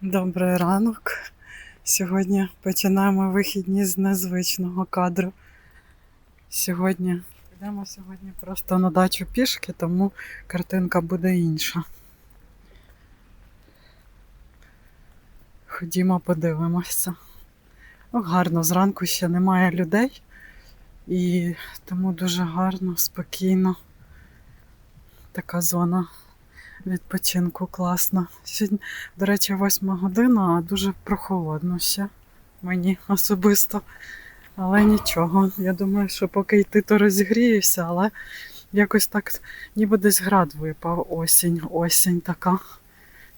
Добрий ранок. Сьогодні починаємо вихідні з незвичного кадру. Сьогодні йдемо сьогодні просто на дачу пішки, тому картинка буде інша. Ходімо, подивимося. О, гарно, зранку ще немає людей, і тому дуже гарно, спокійно. Така зона відпочинку класна. Сьогодні, до речі, восьма година, а дуже прохолодно ще мені особисто. Але нічого. Я думаю, що поки йти, то розігріюся, але якось так, ніби десь град випав осінь, осінь така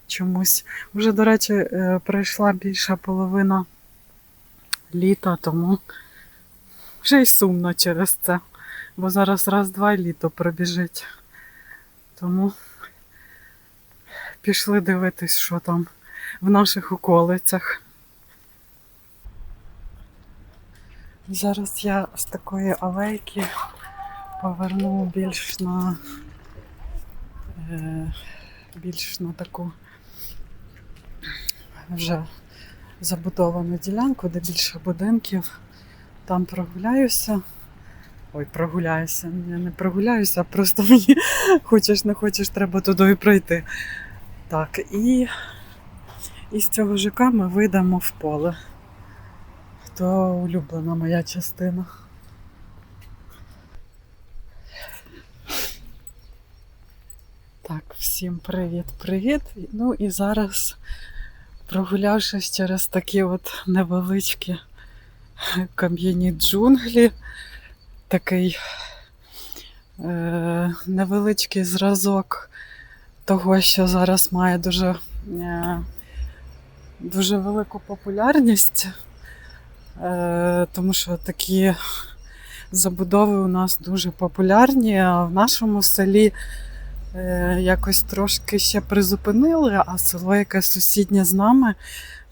чомусь. Вже, до речі, е, пройшла більша половина літа, тому вже й сумно через це. Бо зараз раз-два літо пробіжить. Тому пішли дивитись, що там в наших околицях. Зараз я з такої алейки поверну більш на е, більш на таку вже забудовану ділянку, де більше будинків. Там прогуляюся. Ой, прогуляюся. Я не прогуляюся, а просто мені хочеш не хочеш, треба туди і пройти. Так, і, і з цього ЖК ми вийдемо в поле. То улюблена моя частина. Так, всім привіт-привіт. Ну і зараз, прогулявшись через такі от невеличкі кам'яні джунглі, такий е, невеличкий зразок того, що зараз має дуже, е, дуже велику популярність, е, тому що такі забудови у нас дуже популярні, а в нашому селі е, якось трошки ще призупинили, а село, яке сусіднє з нами,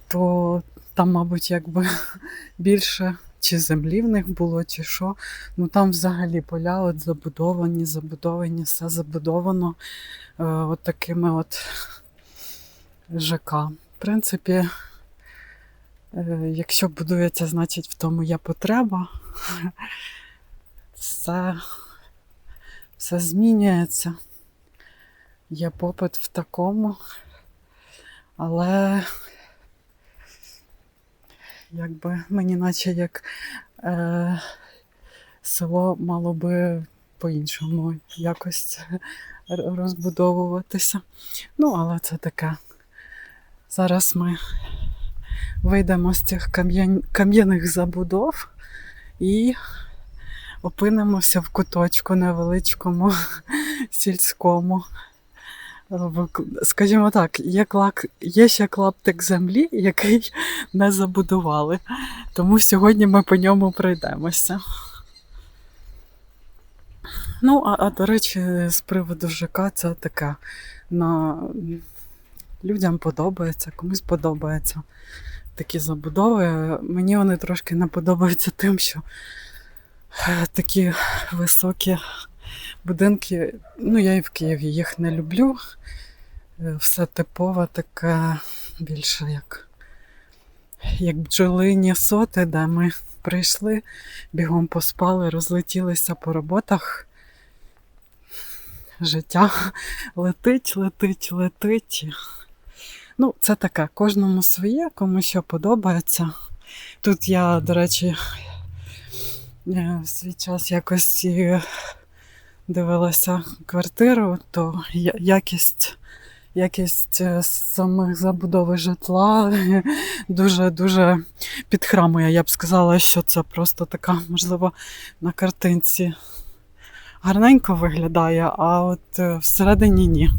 то там, мабуть, якби більше чи землі в них було, чи що. Ну там взагалі поля от забудовані, забудовані, все забудовано е, от такими от ЖК. В принципі, е, якщо будується, значить в тому є потреба. Все, все змінюється. Є попит в такому, але якби мені наче як е, село мало би по-іншому якось розбудовуватися. Ну, але це таке. Зараз ми вийдемо з цих кам'яних забудов і опинимося в куточку невеличкому сільському. В- Скажімо так, є, клак, є ще клаптик землі, який не забудували. Тому сьогодні ми по ньому пройдемося. Ну, а, а до речі, з приводу ЖК це таке. На... Людям подобається, комусь подобається такі забудови. Мені вони трошки не подобаються тим, що е, такі високі будинки. Ну, я і в Києві їх не люблю. Е, Все типове таке більше як, як бджолині соти, де ми прийшли, бігом поспали, розлетілися по роботах. Життя летить, летить, летить. Ну, це таке, кожному своє, кому що подобається. Тут я, до речі, е, свій час якось і дивилася квартиру, то якість, якість е, самих забудови житла дуже-дуже підхрамує. Я б сказала, що це просто така, можливо, на картинці гарненько виглядає, а от е, всередині ні.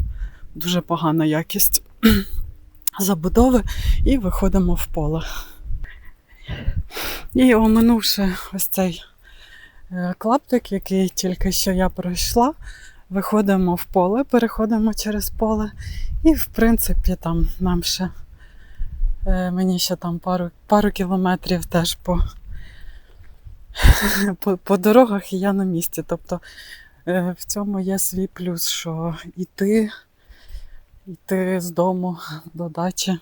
Дуже погана якість забудови, і виходимо в поле. І оминувши ось цей клаптик, який тільки що я пройшла, виходимо в поле, переходимо через поле, і, в принципі, там нам ще е, мені ще там пару, пару кілометрів теж по, по, по дорогах, і я на місці. Тобто е, в цьому є свій плюс, що йти, йти з дому до дачі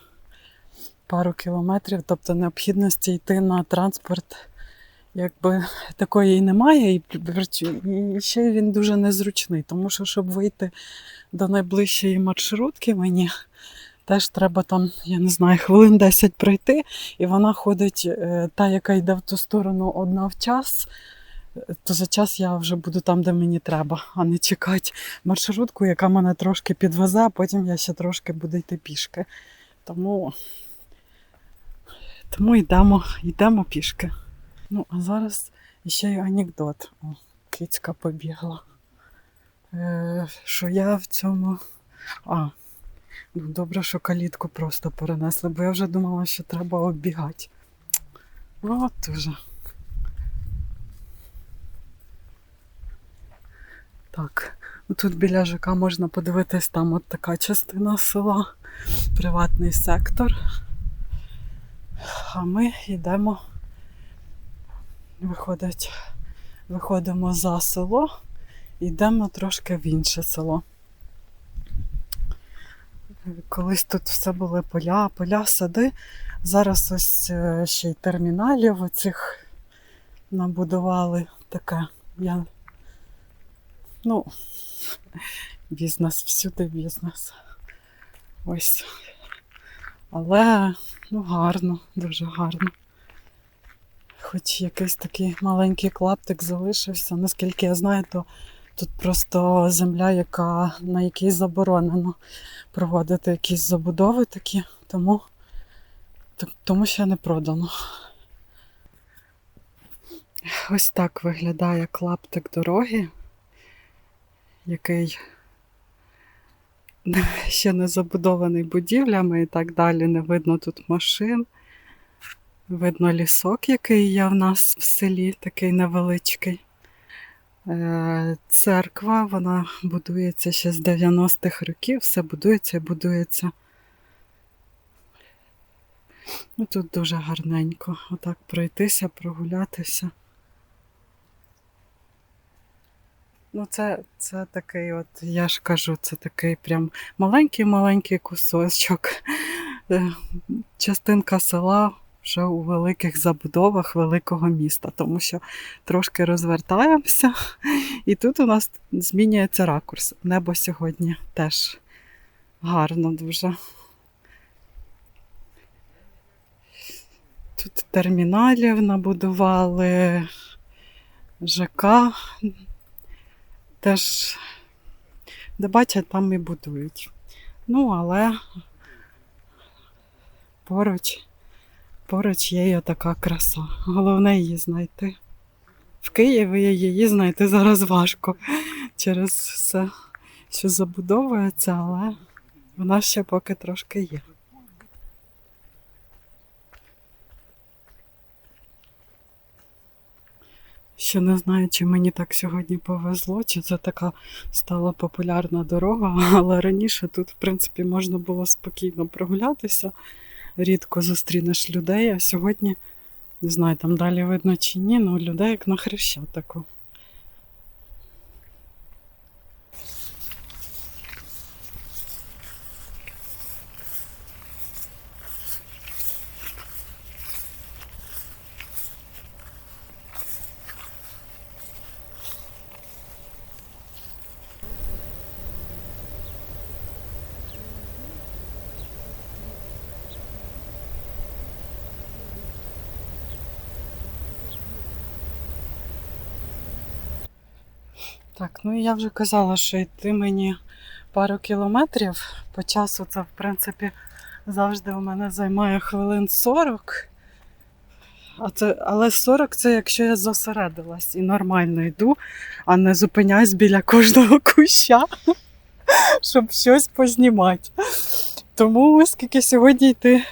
пару кілометрів, тобто необхідності йти на транспорт якби такої і немає, і, ще він дуже незручний, тому що, щоб вийти до найближчої маршрутки мені, теж треба там, я не знаю, хвилин 10 пройти, і вона ходить, е, та, яка йде в ту сторону одна в час, то за час я вже буду там, де мені треба, а не чекати маршрутку, яка мене трошки підвезе, а потім я ще трошки буду йти пішки. Тому, тому йдемо, йдемо пішки. Ну, а зараз ще й анекдот. О, кицька побігла. Е, що я в цьому. А, ну добре, що калітку просто перенесли, бо я вже думала, що треба оббігати. От уже. Так, ну тут біля ЖК можна подивитись, там от така частина села, приватний сектор. А ми йдемо виходить, виходимо за село і йдемо трошки в інше село. Колись тут все були поля, поля, сади. Зараз ось е, ще й терміналів оцих набудували таке. Я... Ну, бізнес, всюди бізнес. Ось. Але ну, гарно, дуже гарно хоч якийсь такий маленький клаптик залишився. Наскільки я знаю, то тут просто земля, яка, на якій заборонено проводити якісь забудови такі, тому, тому ще не продано. Ось так виглядає клаптик дороги, який ще не забудований будівлями і так далі. Не видно тут машин. Видно лісок, який є в нас в селі, такий невеличкий. Е, церква, вона будується ще з 90-х років, все будується і будується. Ну, Тут дуже гарненько. Отак пройтися, прогулятися. Ну, це це такий, от, я ж кажу, це такий прям маленький-маленький кусочок. Е, частинка села вже у великих забудовах великого міста, тому що трошки розвертаємося, і тут у нас змінюється ракурс. Небо сьогодні теж гарно дуже. Тут терміналів набудували, ЖК теж, де бачать, там і будують. Ну, але поруч Поруч є така краса. Головне її знайти. В Києві її знайти зараз важко через все, що забудовується, але вона ще поки трошки є. Ще не знаю, чи мені так сьогодні повезло, чи це така стала популярна дорога, але раніше тут, в принципі, можна було спокійно прогулятися рідко зустрінеш людей, а сьогодні, не знаю, там далі видно чи ні, але людей як на хрещатику. Так, ну я вже казала, що йти мені пару кілометрів. По часу це, в принципі, завжди у мене займає хвилин 40. А це, Але 40 це якщо я зосередилась і нормально йду, а не зупиняюсь біля кожного куща, щоб щось познімати. Тому оскільки сьогодні йти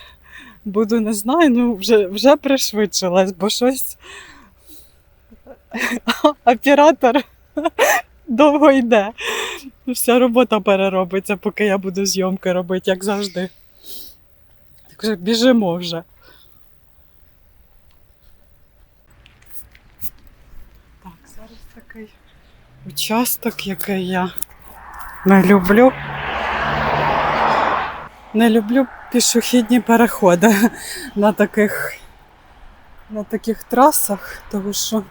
буду, не знаю, ну вже вже пришвидшилась, бо щось оператор довго йде. Вся робота переробиться, поки я буду зйомки робити, як завжди. Так що біжимо вже. Так, зараз такий участок, який я не люблю. не люблю пішохідні переходи на таких, на таких трасах, тому що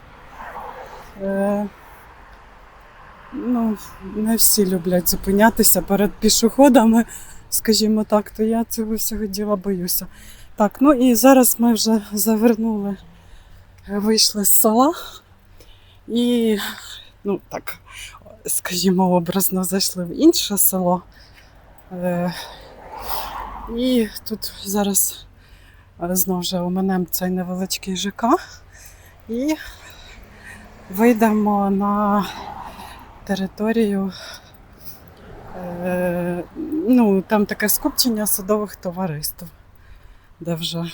е, ну, не всі люблять зупинятися перед пішоходами, скажімо так, то я цього всього діла боюся. Так, ну і зараз ми вже завернули, е, вийшли з села і, ну так, скажімо, образно зайшли в інше село. Е, і тут зараз е, знову ж оминемо цей невеличкий ЖК і вийдемо на територію. Е, ну, там таке скупчення садових товариств, де вже,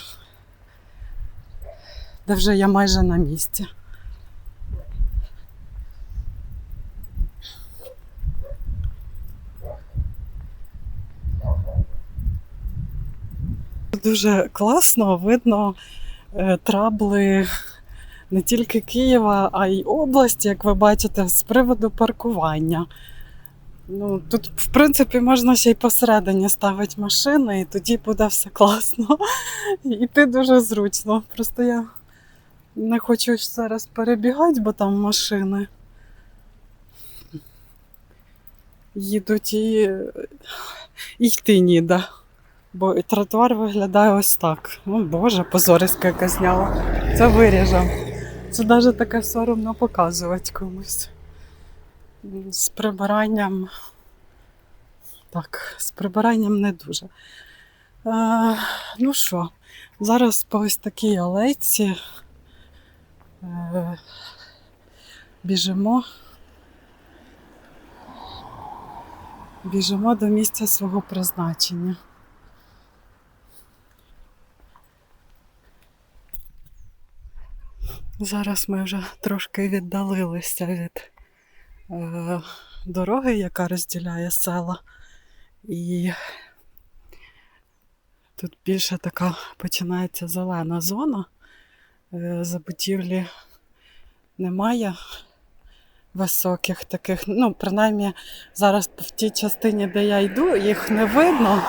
де вже я майже на місці. Дуже класно видно е, трабли не тільки Києва, а й області, як ви бачите, з приводу паркування. Ну, тут, в принципі, можна ще й посередині ставити машини, і тоді буде все класно. І йти дуже зручно. Просто я не хочу зараз перебігати, бо там машини їдуть і, йти ніде. Бо тротуар виглядає ось так. О Боже, позориська яка зняла. Це виріжем. Це навіть таке соромно показувати комусь. З прибиранням. Так, з прибиранням не дуже. Е, ну що, зараз по ось такій алейці е, біжимо. Біжимо до місця свого призначення. Зараз ми вже трошки віддалилися від е, дороги, яка розділяє села. І тут більше така починається зелена зона. Е, забудівлі немає високих таких. Ну, принаймні, зараз в тій частині, де я йду, їх не видно.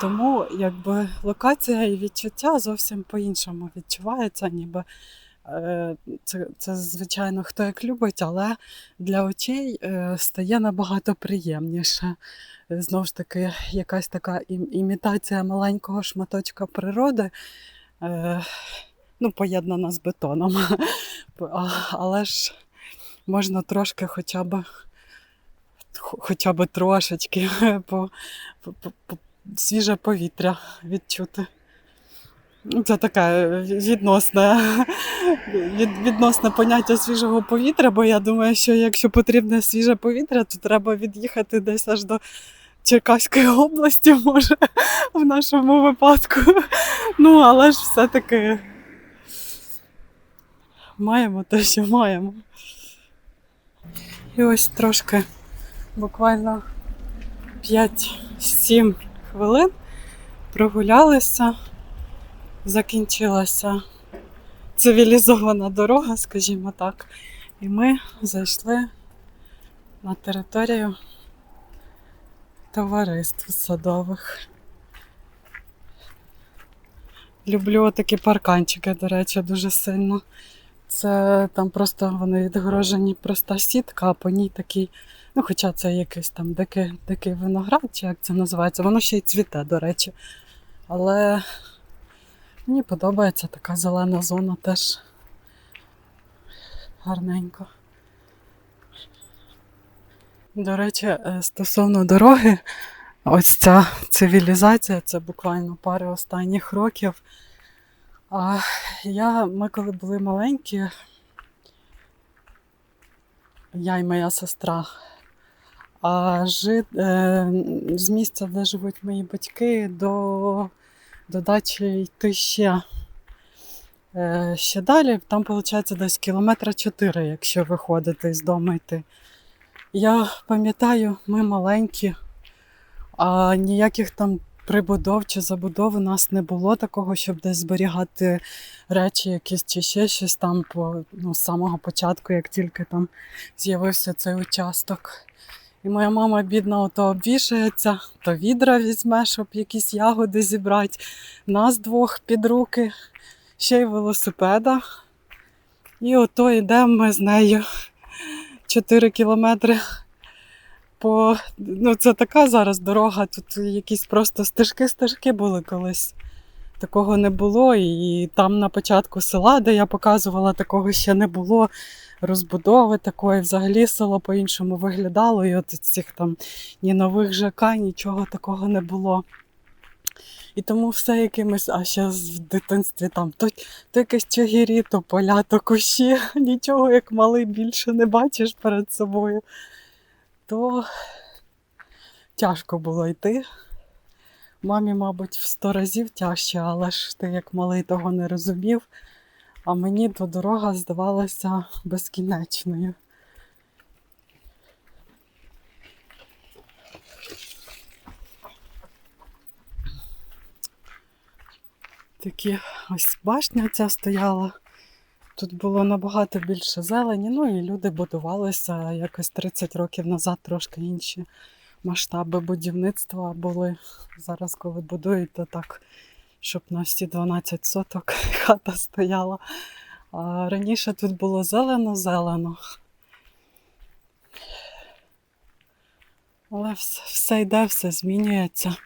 Тому якби локація і відчуття зовсім по-іншому відчувається, ніби Це, це, звичайно, хто як любить, але для очей е, стає набагато приємніше. Е, Знову ж таки, якась така ім- імітація маленького шматочка природи, е, ну, поєднана з бетоном. Але ж можна трошки хоча б, хоча б трошечки по, по, по, свіже повітря відчути. Це таке відносне, від, відносне поняття свіжого повітря, бо я думаю, що якщо потрібне свіже повітря, то треба від'їхати десь аж до Черкаської області, може, в нашому випадку. Ну, але ж все-таки маємо те, що маємо. І ось трошки, буквально 5-7 хвилин прогулялися закінчилася цивілізована дорога, скажімо так. І ми зайшли на територію товариств садових. Люблю такі парканчики, до речі, дуже сильно. Це там просто вони відгорожені проста сітка, а по ній такий, ну хоча це якийсь там дикий, дикий виноград, чи як це називається, воно ще й цвіте, до речі. Але Мені подобається така зелена зона теж гарненько. До речі, е, стосовно дороги, ось ця цивілізація, це буквально пару останніх років. А я, ми коли були маленькі, я і моя сестра, а жи, е, з місця, де живуть мої батьки, до до дачі йти ще, е, ще далі. Там, виходить, десь кілометра 4, якщо виходити з дому йти. Я пам'ятаю, ми маленькі, а ніяких там прибудов чи забудов у нас не було такого, щоб десь зберігати речі якісь чи ще щось там по, ну, з самого початку, як тільки там з'явився цей участок. І моя мама, бідна, ото обвішається, то відра візьме, щоб якісь ягоди зібрати. Нас двох під руки, ще й велосипеда. І ото йдемо ми з нею 4 кілометри по. Ну, це така зараз дорога, тут якісь просто стежки-стежки були колись. Такого не було. І там на початку села, де я показувала, такого ще не було. Розбудови такої, взагалі село по-іншому виглядало. І от цих там ні нових ЖК, нічого такого не було. І тому все якимось, а ще в дитинстві там то, то якесь чагірі, то поля, то кущі. Нічого як малий більше не бачиш перед собою. То тяжко було йти. Мамі, мабуть, в сто разів тяжче, але ж ти як малий того не розумів. А мені то дорога здавалася безкінечною. Такі ось башня ця стояла. Тут було набагато більше зелені, ну і люди будувалися якось 30 років назад трошки інші масштаби будівництва були. Зараз, коли будують, то так, щоб на всі 12 соток хата стояла. А раніше тут було зелено-зелено. Але все, все йде, все змінюється.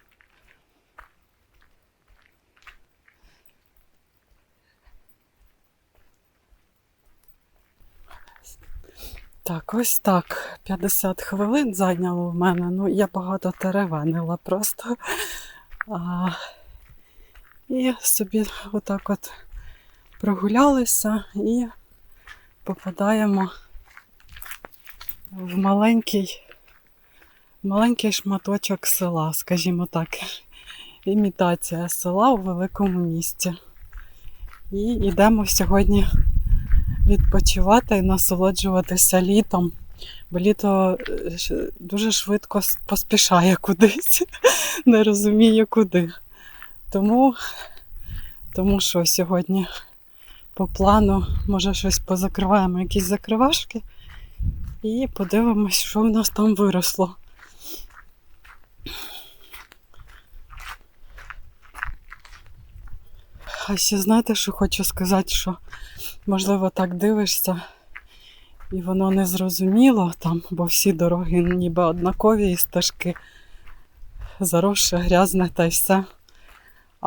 Так, ось так. 50 хвилин зайняло в мене. Ну, я багато теревенила просто. А, і собі отак от прогулялися і попадаємо в маленький, маленький шматочок села, скажімо так. Імітація села у великому місті. І йдемо сьогодні відпочивати і насолоджуватися літом. Бо літо е, дуже швидко поспішає кудись, не розуміє куди. Тому, тому що сьогодні по плану, може, щось позакриваємо, якісь закривашки, і подивимось, що в нас там виросло. А ще знаєте, що хочу сказати, що можливо так дивишся, і воно не зрозуміло там, бо всі дороги ніби однакові і стежки заросше, грязне та й все.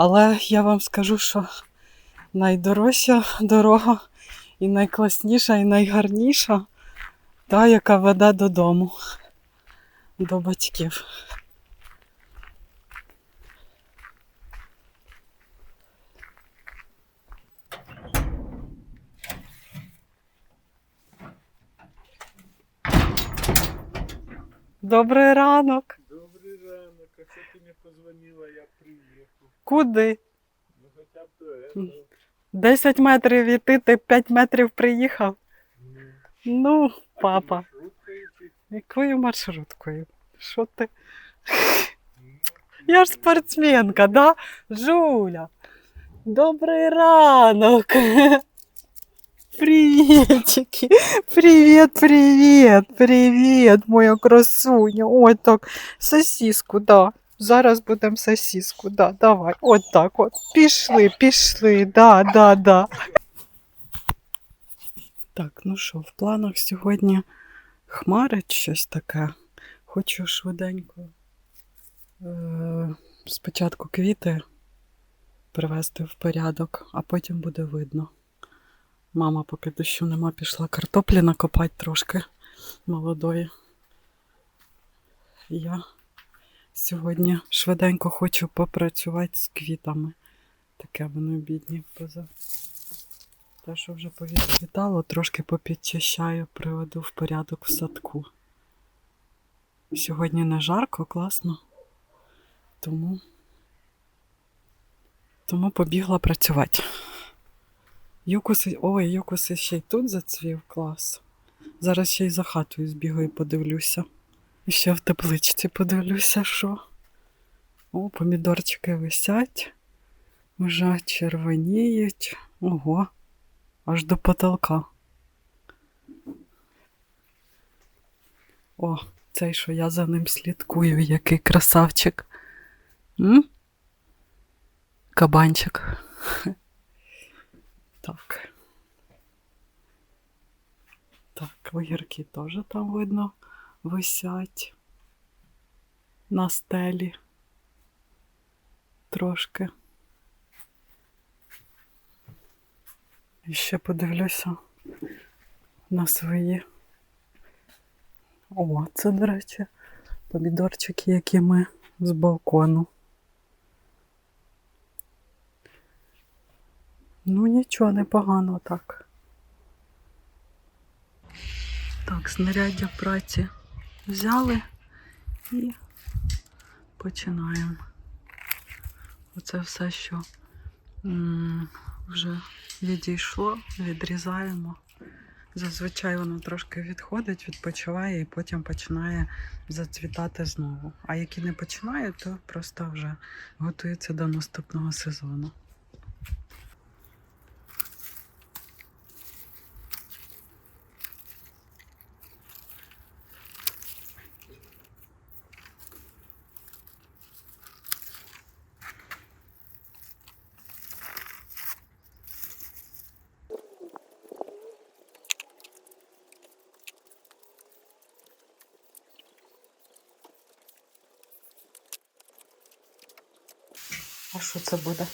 Але я вам скажу, що найдорожча дорога і найкласніша, і найгарніша та, яка веде додому, до батьків. Добрий ранок. Добрий ранок, а це ти не позвонила, я. Куди? Ну хоча б до этого. 10 метрів іти, ти 5 метрів приїхав. Ну, Ну, папа, маршруткою чи- якою маршруткою? Що ти? Ну, Я ж спортсменка, да? Жуля. Добрий ранок. Приветики. Привет, привет, привет, моя красуня. Ой, так, сосиску, да. Зараз будемо сосиску, да, давай. От так от. Пішли, пішли, да, да, да. Так, ну що, в планах сьогодні хмарить щось таке. Хочу швиденько е, спочатку квіти привести в порядок, а потім буде видно. Мама, поки дощу нема, пішла картоплі накопати трошки молодої. Я сьогодні швиденько хочу попрацювати з квітами. Таке воно бідні поза. Те, що вже повідквітало, трошки попідчищаю, приведу в порядок в садку. Сьогодні не жарко, класно. Тому, тому побігла працювати. Юкуси, ой, юкуси ще й тут зацвів клас. Зараз ще й за хатою збігаю, подивлюся. Ще в тепличці подивлюся, що. О, помідорчики висять, вже червоніють. Ого, аж до потолка. О, цей, що я за ним слідкую, який красавчик. М? Кабанчик. Так. Так, огірки теж там видно висять на стелі. Трошки. І ще подивлюся на свої. О, це, до речі, помідорчики, які ми з балкону. Ну, нічого, непогано так. Так, знаряддя праці взяли і починаємо. Оце все, що вже відійшло, відрізаємо. Зазвичай воно трошки відходить, відпочиває і потім починає зацвітати знову. А які не починає, то просто вже готується до наступного сезону. А що це буде?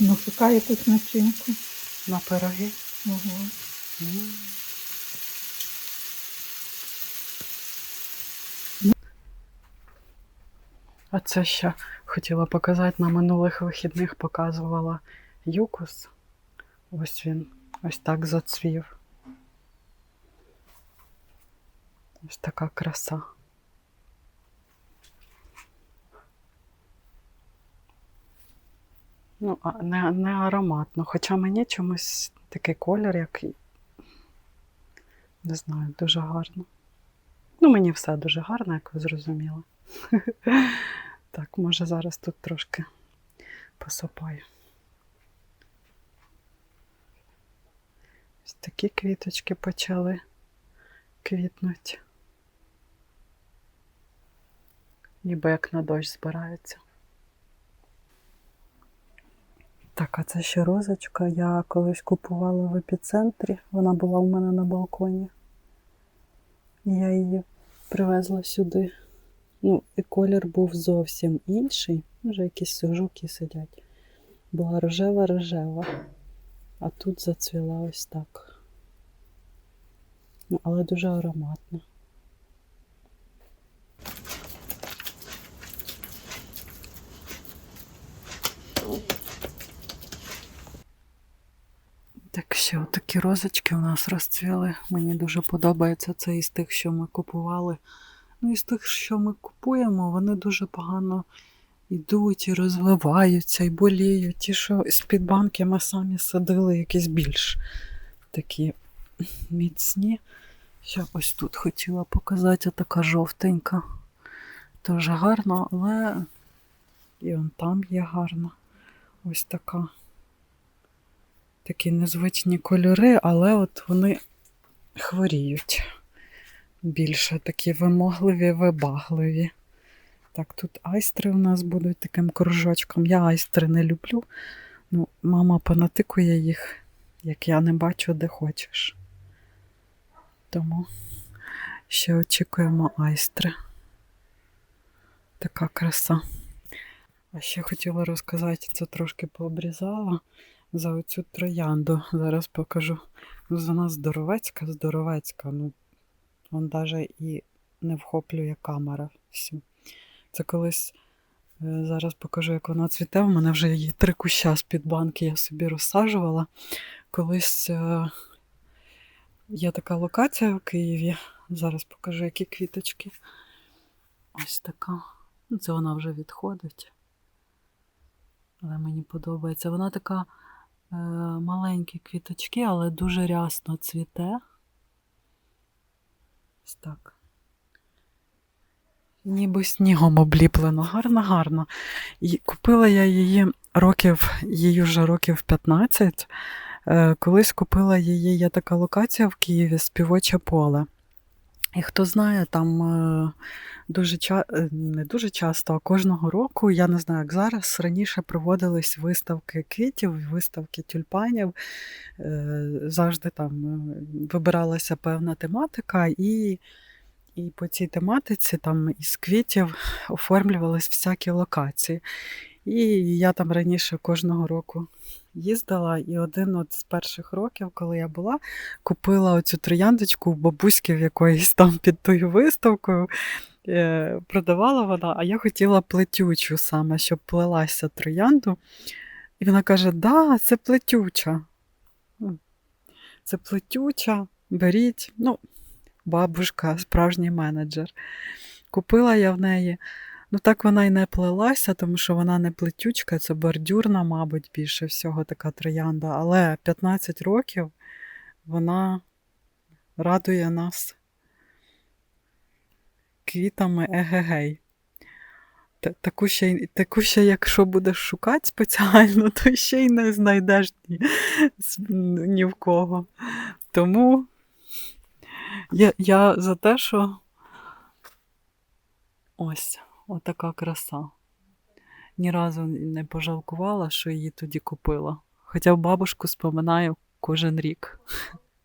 Ну, шукаю якусь начинку. На пироги? Угу. А це ще хотіла показати на минулих вихідних, показувала юкус. Ось він ось так зацвів. Ось така краса. Ну, а не, не ароматно. Хоча мені чомусь такий колір, який. Не знаю, дуже гарно. Ну, мені все дуже гарно, як ви зрозуміли. Так, може зараз тут трошки посапаю. Ось такі квіточки почали квітнуть. Ніби як на дощ збираються. Так, а це ще розочка. Я колись купувала в епіцентрі. Вона була у мене на балконі. Я її привезла сюди. Ну, і колір був зовсім інший. Може, якісь жуки сидять. Була рожева-рожева. А тут зацвіла ось так. Ну, але дуже ароматно. Так, ще такі розочки у нас розцвіли. Мені дуже подобається це із тих, що ми купували. Ну, із тих, що ми купуємо, вони дуже погано йдуть і розвиваються, і боліють. Ті, що з-під банки ми самі садили, якісь більш такі міцні. Ще ось тут хотіла показати, така жовтенька. Дуже гарна, але і он там є гарна. Ось така такі незвичні кольори, але от вони хворіють. Більше такі вимогливі, вибагливі. Так, тут айстри у нас будуть таким кружочком. Я айстри не люблю. Ну, мама понатикує їх, як я не бачу, де хочеш. Тому ще очікуємо айстри. Така краса. А ще хотіла розказати, це трошки пообрізала за оцю троянду. Зараз покажу. Ну, Вона здоровецька, здоровецька. Ну, вон навіть і не вхоплює камера всю. Це колись е, зараз покажу, як вона цвіте. У мене вже її три куща з-під банки я собі розсаджувала. Колись е, є така локація в Києві. Зараз покажу, які квіточки. Ось така. Ну, Це вона вже відходить. Але мені подобається. Вона така маленькі квіточки, але дуже рясно цвіте. Ось так. Ніби снігом обліплено. Гарно, гарно. І купила я її років, їй вже років 15. Е, колись купила її, є така локація в Києві співоче поле. І хто знає, там е, дуже е, не дуже часто, а кожного року, я не знаю, як зараз, раніше проводились виставки квітів, виставки тюльпанів. Е, Завжди там вибиралася певна тематика, і, і по цій тематиці там із квітів оформлювались всякі локації. І я там раніше кожного року їздила, і один от з перших років, коли я була, купила оцю трояндочку у бабуськи в якоїсь там під тою виставкою. Е, Продавала вона, а я хотіла плетючу саме, щоб плелася троянду. І вона каже: Да, це плетюча. Це плетюча, беріть. Ну, бабушка, справжній менеджер. Купила я в неї. Ну, так вона й не плелася, тому що вона не плетючка, це бордюрна, мабуть, більше всього така троянда. Але 15 років вона радує нас квітами егегей. Та- Таку ще, таку ще, якщо будеш шукати спеціально, то ще й не знайдеш ні, ні в кого. Тому я, я за те, що ось, отака краса. Ні разу не пожалкувала, що її тоді купила. Хоча бабушку споминаю кожен рік.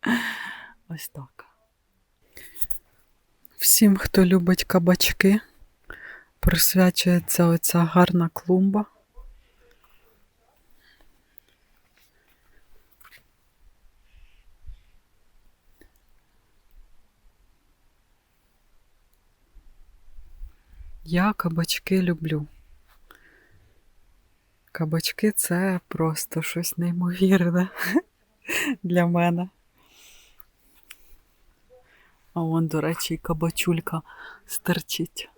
Ось так. Всім, хто любить кабачки, присвячується оця гарна клумба. Я кабачки люблю. Кабачки це просто щось неймовірне для мене. А вон, до речі, і кабачулька стерчить.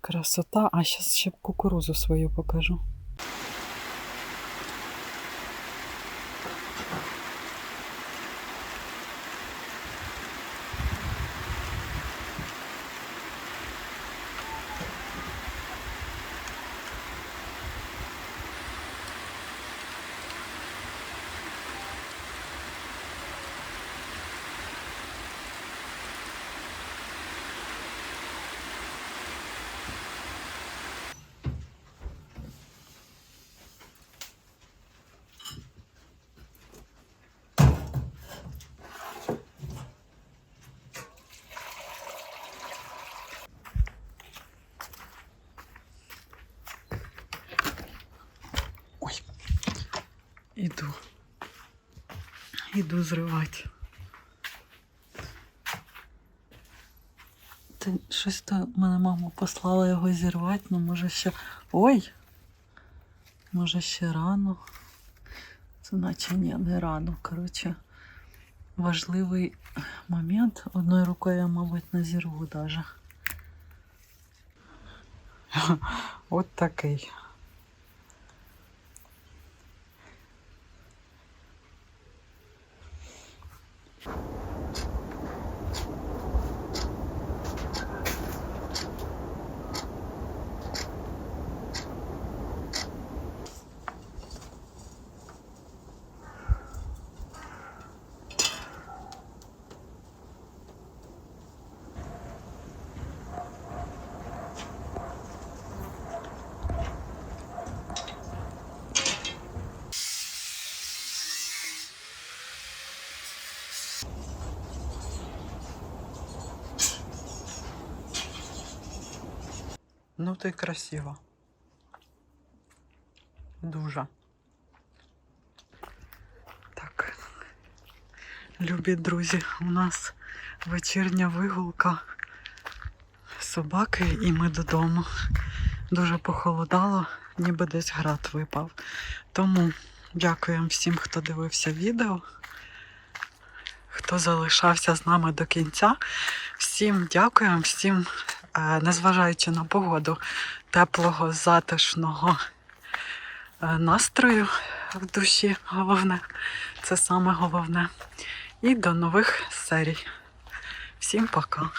Красота, а зараз ще кукурузу свою покажу. Ой. Іду. Іду зривати. Ти щось то мене мама послала його зірвати, ну може ще. Ой! Може ще рано. Це наче ні, не рано. Коротше, важливий момент. Одною рукою я, мабуть, не зірву даже. От такий. Ну ти красива. Дуже. Так. Любі друзі, у нас вечірня вигулка собаки і ми додому. Дуже похолодало, ніби десь град випав. Тому дякуємо всім, хто дивився відео, хто залишався з нами до кінця. Всім дякуємо, всім, незважаючи на погоду, теплого, затишного е, настрою в душі. Головне, це саме головне. І до нових серій. Всім пока.